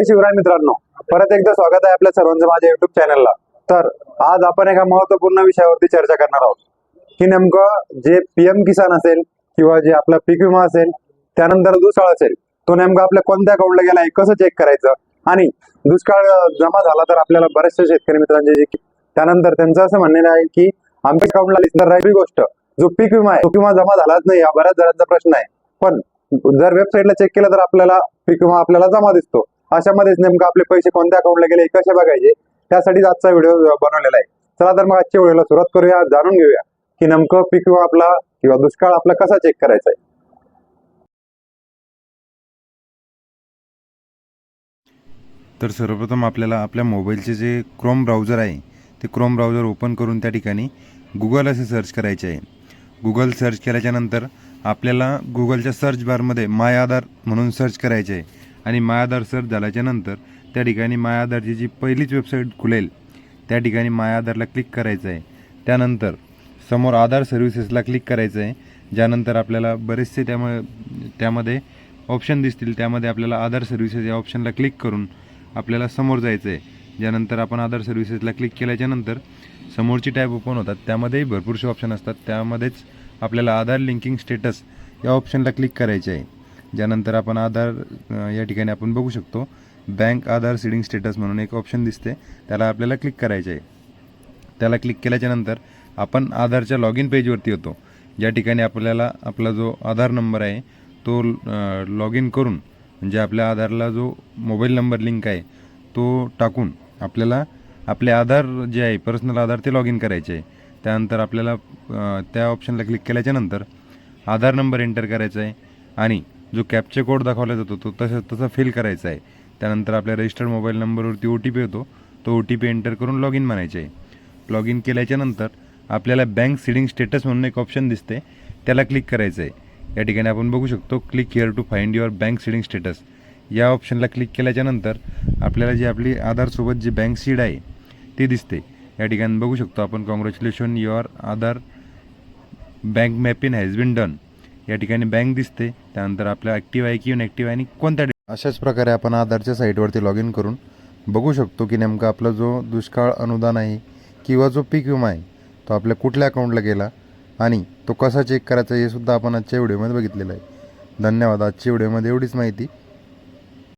जय शिवराय मित्रांनो. परत एकदा स्वागत आहे आपल्या सर्वांचं माझ्या युट्यूब चॅनलला तर आज आपण एका महत्त्वपूर्ण विषयावरती चर्चा करणार आहोत. की नेमकं जे पीएम किसान असेल किंवा जे आपला पीक विमा असेल त्यानंतर दुष्काळ असेल तो नेमका आपल्या कोणत्या अकाउंटला गेला हे कसं चेक करायचं? आणि दुष्काळ जमा झाला तर आपल्याला बरेचसे शेतकरी मित्रांचे जे त्यानंतर त्यांचं असं म्हणणं आहे की आमच्या अकाउंटला तर राहिली गोष्ट जो पीक विमा आहे तो विमा जमा झालाच नाही हा बऱ्याच जणांचा प्रश्न आहे. पण जर वेबसाईटला चेक केलं तर आपल्याला पीक विमा आपल्याला जमा दिसतो. अशामध्येच नेमकं आपले पैसे कोणत्या अकाउंटला गेले कसे बघायचे त्यासाठीच आजचा व्हिडिओ बनवलेला आहे. चला तर मग आजच्या व्हिडिओला सुरुवात करूया जाणून घेऊया की नेमकं पीक विमा आपला किंवा दुष्काळ आपला कसा चेक करायचा आहे. तर सर्वप्रथम आपल्याला आपल्या मोबाईलचे जे क्रोम ब्राउझर आहे ते क्रोम ब्राउझर ओपन करून त्या ठिकाणी गुगल असे सर्च करायचे आहे. गुगल सर्च केल्याच्यानंतर आपल्याला गुगलच्या सर्च बारमध्ये माय आधार म्हणून सर्च करायचे आहे. आणि मायाधार आधार सर्च झाल्याच्यानंतर त्या ठिकाणी मायाधारची जी पहिलीच वेबसाईट खुलेल त्या ठिकाणी माय आधारला क्लिक करायचं आहे त्यानंतर समोर आधार सर्व्हिसेसला क्लिक करायचं आहे ज्यानंतर आपल्याला बरेचसे त्यामुळे त्यामध्ये ऑप्शन दिसतील. त्यामध्ये आपल्याला आधार सर्व्हिसेस या ऑप्शनला क्लिक करून आपल्याला समोर जायचं आहे ज्यानंतर आपण आधार सर्व्हिसेसला क्लिक केल्याच्यानंतर समोरची टॅब ओपन होतात. त्यामध्येही भरपूरसे ऑप्शन असतात. त्यामध्येच आपल्याला आधार लिंकिंग स्टेटस या ऑप्शनला क्लिक करायचे आहे ज्यानंतर आपण आधार या ठिकाणी आपण बघू शकतो. बँक आधार सीडिंग स्टेटस म्हणून एक ऑप्शन दिसते. त्याला आपल्याला क्लिक करायचे आहे त्याला क्लिक केल्याच्यानंतर आपण आधारच्या लॉग इन पेजवरती होतो ज्या ठिकाणी आपल्याला आपला जो आधार नंबर आहे तो लॉग इन करून म्हणजे आपल्या आधारला जो मोबाईल नंबर लिंक आहे तो टाकून आपल्याला आपले आधार जे आहे पर्सनल आधार ते लॉग इन करायचे आहे. त्यानंतर आपल्याला त्या ऑप्शनला क्लिक केल्याच्यानंतर आधार नंबर एंटर करायचा आहे. आणि जो कॅपचे कोड दाखवला जातो तो तसं तसा फिल करायचा आहे. त्यानंतर आपल्या रजिस्टर्ड मोबाईल नंबरवरती ओ टी पी येतो. तो ओ टी पी एंटर करून लॉग इन म्हणायचे. आहे लॉग इन केल्याच्यानंतर आपल्याला बँक सीडिंग स्टेटस म्हणून एक ऑप्शन दिसते. त्याला क्लिक करायचं आहे या ठिकाणी आपण बघू शकतो click here to find your bank seeding status या ऑप्शनला क्लिक केल्याच्यानंतर आपल्याला जी आपली आधारसोबत जी बँक सीड आहे ती दिसते. या ठिकाणी बघू शकतो आपण congratulation your Aadhaar bank mapping has been done या ठिकाणी बँक दिसते. त्यानंतर आपल्या ॲक्टिव्ह आहे की ॲक्टिव्ह आहे आणि कोणत्या अशाच प्रकारे आपण आधारच्या साईटवरती लॉग इन करून बघू शकतो की नेमका आपला जो दुष्काळ अनुदान आहे किंवा जो पीक विमा आहे तो आपल्या कुठल्या अकाउंटला गेला आणि तो कसा चेक करायचा हे सुद्धा आपण आजच्या व्हिडिओमध्ये बघितलेलं आहे. धन्यवाद. आजच्या व्हिडिओमध्ये एवढीच माहिती.